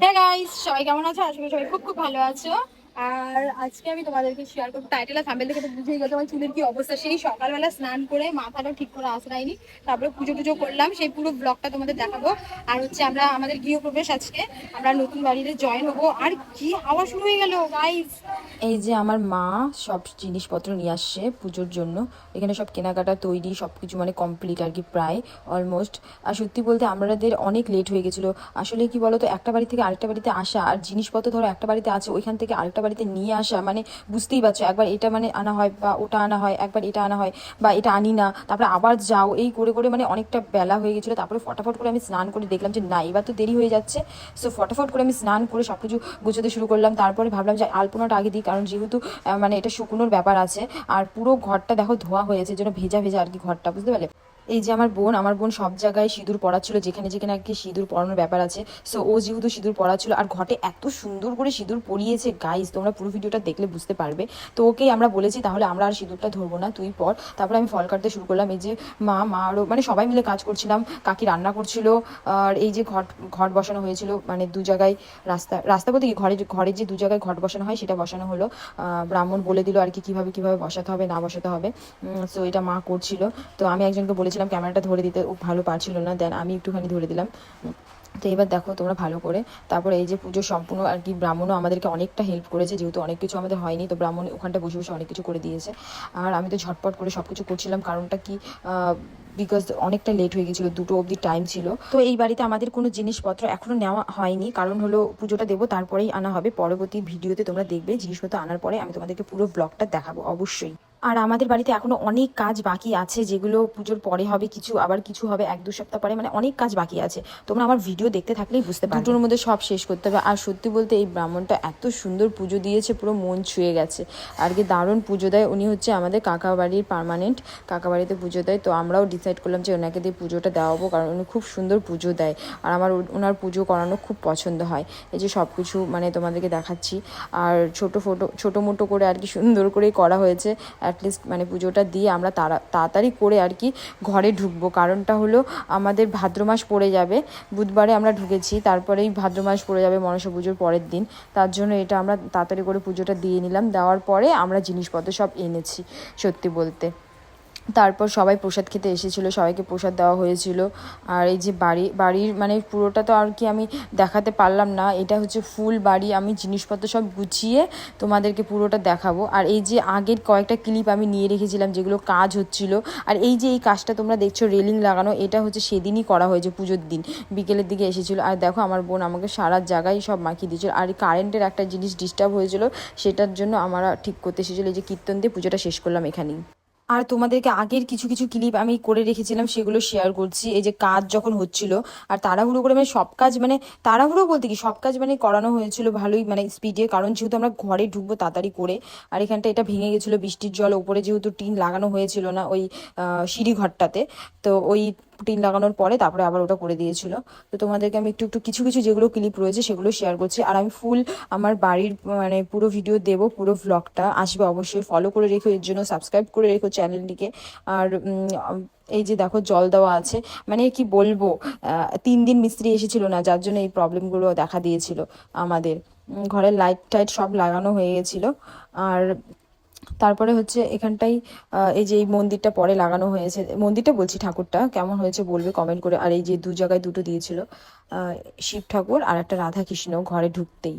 হ্যাঁ গাইস সবাই কেমন আছো? আশা করি সবাই খুব খুব ভালো আছো। আর আজকে আমি তোমাদেরকে শেয়ার করব। টাইটেল আর থাম্বেল দেখে তো বুঝেই গেছো আমার চুলের কি অবস্থা। সেই সকালবেলা স্নান করে মাথাটাও ঠিক করে আসরাইনি। তারপরে পুজো টুজো করলাম। সেই পুরো ব্লগটা তোমাদের দেখাবো। আর হচ্ছে আমরা, আমাদের গৃহপ্রবেশ আজকে। আমরা নতুন বাড়িতে জয়েন হব। আর কি হাওয়া শুরু হয়ে গেল গাইস এই যে আমার মা সব জিনিসপত্র নিয়ে আসছে পুজোর জন্য। এখানে সব কেনাকাটা তৈরি সব কিছু মানে কমপ্লিট আর কি প্রায় অলমোস্ট আর সত্যি বলতে আমাদের অনেক লেট হয়ে গেছিল। আসলে কি বলতো, একটা বাড়ি থেকে আরেকটা বাড়িতে আসা আর জিনিসপত্র ধরো একটা বাড়িতে আছে, ওইখান থেকে আরেকটা বাড়িতে নিয়ে আসা মানে বুঝতেই পারছ, একবার এটা মানে আনা হয় বা ওটা আনা হয়, একবার এটা আনা হয় বা এটা আনি না, তারপরে আবার যাও, এই করে করে মানে অনেকটা বেলা হয়ে গেছিল, তারপরে ফটাফট করে আমি স্নান করে দেখলাম যে না, এবার তো দেরি হয়ে যাচ্ছে সো ফটাফট করে আমি স্নান করে সব কিছু গুছোতে শুরু করলাম, তারপরে ভাবলাম যে আলপনাটা আগে দিই, কারণ যেহেতু মানে এটা শুকনোর ব্যাপার আছে, আর পুরো ঘরটা দেখো ধোয়া হয়েছে, যেন ভেজা ভেজা আর কি ঘরটা, বুঝতে পারলে? এই যে আমার বোন আমার বোন সব জায়গায় সিঁদুর পড়াচ্ছিল যেখানে যেখানে আর কি সিঁদুর পরানোর ব্যাপার আছে। সো ও যেহেতু সিঁদুর পড়াচ্ছিল আর ঘটে এত সুন্দর করে সিঁদুর পরিয়েছে গাইজ তোমরা পুরো ভিডিওটা দেখলে বুঝতে পারবে। তো ওকেই আমরা বলেছি, তাহলে আমরা আর সিঁদুরটা ধরবো না, তুই পর। তারপরে আমি ফল কাটতে শুরু করলাম, এই যে মা মা আরও মানে সবাই মিলে কাজ করছিলাম, কাকি রান্না করছিল, আর এই যে ঘট ঘট বসানো হয়েছিল মানে দু জায়গায় রাস্তা রাস্তা বলতে কি, ঘরে ঘরে যে দু জায়গায় ঘট বসানো হয়, সেটা বসানো হলো। ব্রাহ্মণ বলে দিল আর কি, কীভাবে কীভাবে বসাতে হবে, না বসাতে হবে। সো এটা মা করছিল। তো আমি একজনকে বলেছিলাম ক্যামেরাটা ধরে দিতে, ও ভালো পারছিল না, দেন আমি একটুখানি ধরে দিলাম। তো এবার দেখো তোমরা ভালো করে। তারপরে এই যে পুজো সম্পূর্ণ আর কি ব্রাহ্মণও আমাদেরকে অনেকটা হেল্প করেছে, যেহেতু অনেক কিছু আমাদের হয়নি, তো ব্রাহ্মণ ওখানটা বসে বসে অনেক কিছু করে দিয়েছে। আর আমি তো ঝটপট করে সব কিছু করছিলাম, কারণটা কি বিকজ অনেকটা লেট হয়ে গেছিল, দুটো অবধি টাইম ছিল। তো এই বাড়িতে আমাদের কোনো জিনিসপত্র এখনও নেওয়া হয়নি, কারণ হলো পুজোটা দেবো, তারপরেই আনা হবে। পরবর্তী ভিডিওতে তোমরা দেখবে, জিনিসপত্র আনার পরে আমি তোমাদেরকে পুরো ব্লগটা দেখাবো, অবশ্যই। আর আমাদের বাড়িতে এখনও অনেক কাজ বাকি আছে, যেগুলো পুজোর পরে হবে, কিছু আবার কিছু হবে এক দু সপ্তাহ পরে মানে অনেক কাজ বাকি আছে। তোমরা আমার ভিডিও দেখতে থাকলেই বুঝতে পারবে। দুটোর মধ্যে সব শেষ করতে হবে। আর সত্যি বলতে এই ব্রাহ্মণটা এত সুন্দর পুজো দিয়েছে, পুরো মন ছুঁয়ে গেছে। আর কি দারুণ পুজো দেয়। উনি হচ্ছে আমাদের কাকা বাড়ির পার্মানেন্ট কাকা বাড়িতে পুজো দেয়। তো আমরাও ডিসাইড করলাম যে ওনাকে দিয়ে পুজোটা দেওয়াবো, কারণ উনি খুব সুন্দর পুজো দেয়। আর আমার ওনার পুজো করানো খুব পছন্দ হয়। এই যে সব কিছু মানে তোমাদেরকে দেখাচ্ছি। আর ছোটো ফটো ছোটো মোটো করে আর কি সুন্দর করেই করা হয়েছে। অ্যাটলিস্ট মানে পুজোটা দিয়ে আমরা তাড়া, তাড়াতাড়ি করে আর কি ঘরে ঢুকবো। কারণটা হলো আমাদের ভাদ্র মাস পড়ে যাবে, বুধবারে আমরা ঢুকেছি, তারপরেই ভাদ্র মাস পড়ে যাবে মনসা পুজোর পরের দিন। তার জন্য এটা আমরা তাড়াতাড়ি করে পুজোটা দিয়ে নিলাম, দেওয়ার পরে আমরা জিনিসপত্র সব এনেছি, সত্যি বলতে। তারপর সবাই প্রসাদ খেতে এসেছিল, সবাইকে প্রসাদ দেওয়া হয়েছিল। আর এই যে বাড়ি, বাড়ির মানে পুরোটা তো আর কি আমি দেখাতে পারলাম না। এটা হচ্ছে ফুল বাড়ি, আমি জিনিসপত্র সব গুছিয়ে তোমাদেরকে পুরোটা দেখাবো। আর এই যে আগের কয়েকটা ক্লিপ আমি নিয়ে রেখেছিলাম, যেগুলো কাজ হচ্ছিল। আর এই যে এই কাজটা তোমরা দেখছ, রেলিং লাগানো, এটা হচ্ছে সেদিনই করা হয়েছে, পুজোর দিন। বিকেলের দিকে এসেছিল। আর দেখো, আমার বোন আমাকে সারা জায়গায় সব মাখিয়ে দিয়েছিল। আর কারেন্টের একটা জিনিস ডিস্টার্ব হয়েছিল, সেটার জন্য আমরা ঠিক করতে এসেছিল। এই যে কীর্তন দিয়ে পুজোটা শেষ করলাম এখানেই। আর তোমাদেরকে আগের কিছু কিছু ক্লিপ আমি করে রেখেছিলাম, সেগুলো শেয়ার করছি। এই যে কাজ যখন হচ্ছিল, আর তাড়াহুড়ো করে মানে সব কাজ মানে তাড়াহুড়ো বলতে কি? সব কাজ মানে করানো হয়েছিল ভালোই মানে স্পিডে কারণ যেহেতু আমরা ঘরে ঢুকবো তাড়াতাড়ি করে, আর এখানটা এটা ভেঙে গেছিল বৃষ্টির জল, ওপরে যেহেতু টিন লাগানো হয়েছিল না ওই সিঁড়ি ঘরটাতে তো ওই টিন লাগানোর পরে তারপরে আবার ওটা করে দিয়েছিল। তো তোমাদেরকে আমি একটু একটু কিছু কিছু যেগুলো ক্লিপ রয়েছে সেগুলো শেয়ার করছি। আর আমি ফুল আমার বাড়ির মানে পুরো ভিডিও দেবো, পুরো ভ্লগটা আসবে অবশ্যই। ফলো করে রেখো, এর জন্য সাবস্ক্রাইব করে রেখো চ্যানেলটিকে আর এই যে দেখো, জল দেওয়া আছে। মানে কি বলব তিন দিন মিস্ত্রি এসেছিল না, যার জন্য এই প্রবলেমগুলো দেখা দিয়েছিল আমাদের। ঘরের লাইট টাইট সব লাগানো হয়ে গেছিল। আর তারপরে হচ্ছে এখানটাই এই যে এই মন্দিরটা পরে লাগানো হয়েছে। মন্দিরটা বলছি ঠাকুরটা, কেমন হয়েছে বলবে কমেন্ট করে। আর এই যে দু জায়গায় দুটো দিয়েছিল শিব ঠাকুর আর একটা রাধা কৃষ্ণ ঘরে ঢুকতেই।